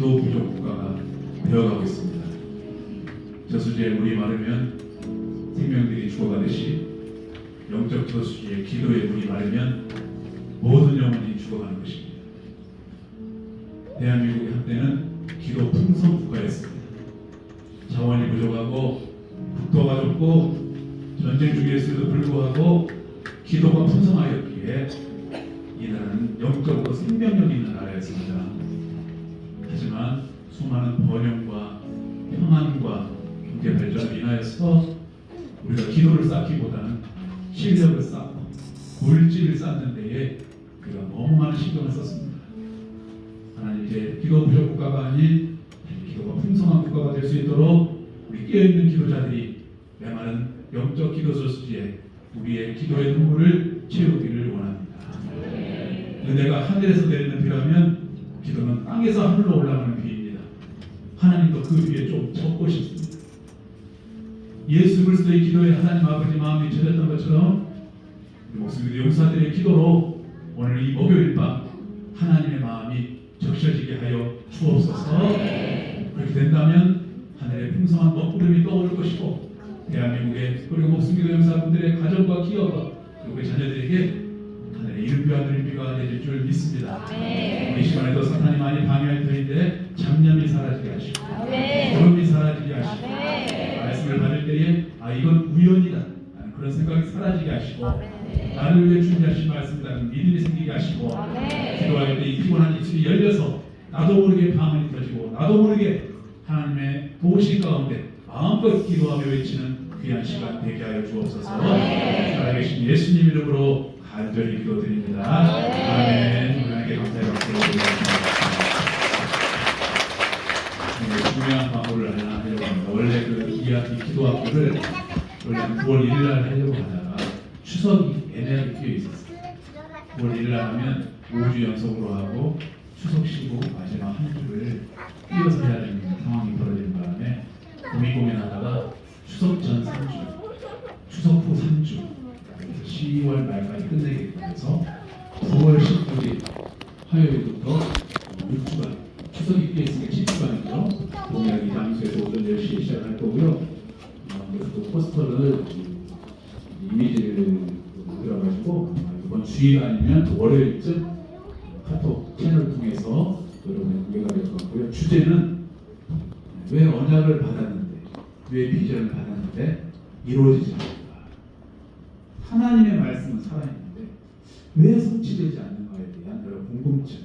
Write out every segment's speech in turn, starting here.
기도 부족 국가가 되어가고 있습니다. 저수지에 물이 마르면 생명들이 죽어가듯이 영적 저수지에 기도에 물이 마르면 모든 영혼이 죽어가는 것입니다. 대한민국이 한때는 기도 풍성 국가였습니다. 자원이 부족하고 국토가 좁고 전쟁 중이었음에도 불구하고 기도가 풍성하였기에 이 나라는 영적으로 생명력 있는 나라였습니다. 수많은 번영과 평안과 경제 발전을 인하여서 우리가 기도를 쌓기보다는 실력을 쌓고 물질을 쌓는 데에 우리가 너무 많은 신경을 썼습니다. 하나님 이제 기도 부족 국가가 아닌 기도가 풍성한 국가가 될 수 있도록 우리 깨어있는 기도자들이 메마른 영적 기도 소수지에 우리의 기도의 눈물을 채우기를 원합니다. 은혜가 하늘에서 내리는 비라면 기도는 땅에서 하늘로 올라가는. 하나님도 그 비에 좀 적고 싶습니다. 예수 그리스도의 기도에 하나님 아버지 마음이 전했던 것처럼 우리 목숨 용사들의 기도로 오늘 이 목요일 밤 하나님의 마음이 적셔지게 하여 주옵소서. 그렇게 된다면 하늘의 풍성한 먹구름이 떠오를 것이고 대한민국의 그리고 목숨 기도 용사분들의 가정과 기업과 그리고 그 자녀들에게 이름비와 누림비가 내릴 줄 믿습니다. 우리 시간에도 사탄이 많이 방해할 터인데 잡념이 사라지게 하시고 구름이 사라지게 하시고 말씀을 받을 때에 아 이건 우연이다. 라는 그런 생각이 사라지게 하시고 나를 위해 준비하신 말씀이라는 믿음이 생기게 하시고 기도할 때 이 피곤한 입술이 열려서 나도 모르게 방언이 터지고 나도 모르게 하나님의 도우신 가운데 마음껏 기도하며 외치는 귀한 시간 되게 하여 주옵소서. 살아계신 예수님 이름으로 간절히 기도드립니다. 아멘. 하나님께 감사의 박수를 드리겠습니다. 네, 중요한 광고를 하나 하려고 합니다. 원래 그 이야기 기도 학교를 원래 9월 1일 날 하려고 하다가 추석이 애매하게 끼어 있었어요. 9월 1일 날 하면 5주 연속으로 하고 추석 쉬고 마지막 한 주를 뛰어 10월 말까지 끝내겠다 해서 9월 19일 화요일부터 6주간 추석이 끼어 있으니까 10주간이죠. 동양 이 장소에서 오전 10시에 시작할 거고요. 어, 그래서 그 포스터를 이미지를 그려가지고 이번 주일 아니면 월요일쯤 카톡 채널 통해서 여러분의 공개가 될 것 같고요. 주제는 왜 언약을 받았는데, 왜 비전을 받았는데 이루어지지 않는가? 하나님의 말씀은 살아있는데 왜 성취되지 않는가에 대한 여러 궁금증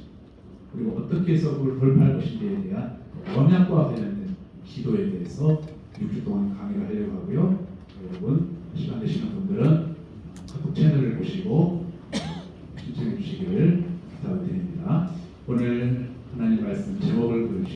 그리고 어떻게 해서 그걸 돌파할 것인지에 대한 언약과 관련된 기도에 대해서 6주 동안 강의를 하려고 하고요. 여러분 시간 되시는 분들은 카톡 채널을 보시고 신청해 주시기를 부탁드립니다. 오늘